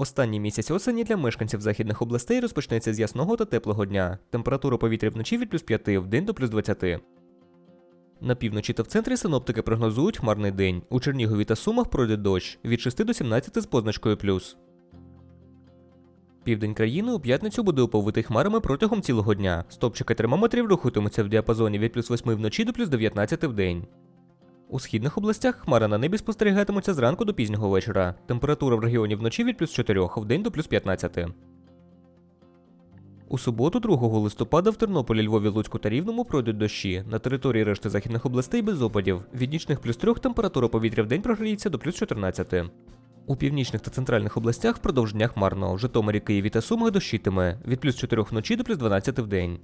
Останній місяць осені для мешканців західних областей розпочнеться з ясного та теплого дня. Температура повітря вночі від плюс 5 в день до плюс 20. На півночі та в центрі синоптики прогнозують хмарний день. У Чернігові та Сумах пройде дощ від 6 до 17 з позначкою плюс. Південь країни у п'ятницю буде оповитий хмарами протягом цілого дня. Стопчики термометрів рухатимуться в діапазоні від плюс 8 вночі до плюс 19 в день. У східних областях хмара на небі спостерігатимуться зранку до пізнього вечора. Температура в регіоні вночі від плюс 4 в до плюс 15. У суботу, 2 листопада, в Тернополі, Львові, Луцьку та Рівному пройдуть дощі. На території решти західних областей без опадів. Від нічних плюс 3 температура повітря в день прогріється до плюс 14. У північних та центральних областях впродовж дня хмарно. В Житомирі, Києві та Сумах дощитиме від плюс 4 вночі до плюс 12 в день.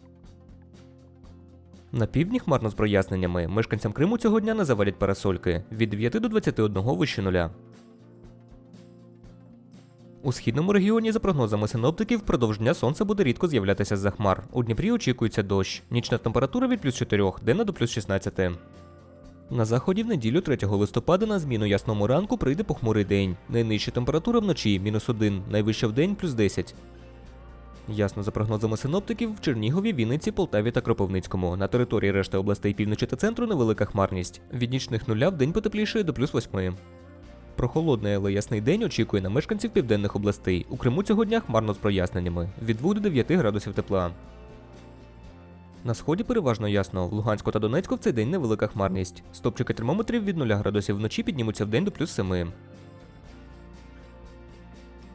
На півдні хмарно з проясненнями. Мешканцям Криму цього дня не завалять парасольки від 9 до 21 вище нуля. У східному регіоні, за прогнозами синоптиків, впродовж дня сонце буде рідко з'являтися з-за хмар. У Дніпрі очікується дощ. Нічна температура від плюс 4, денна до плюс 16. На заході в неділю 3 листопада на зміну ясному ранку прийде похмурий день. Найнижча температура вночі мінус 1, найвища в день плюс 10. Ясно за прогнозами синоптиків, в Чернігові, Вінниці, Полтаві та Кропивницькому. На території решти областей півночі та центру невелика хмарність. Від нічних нуля в день потеплішає до плюс 8. Прохолодний, але ясний день очікує на мешканців південних областей. У Криму цього дня хмарно з проясненнями від 2 до 9 градусів тепла. На сході переважно ясно. В Луганську та Донецьку в цей день невелика хмарність. Стопчики термометрів від 0 градусів вночі піднімуться в день до плюс 7.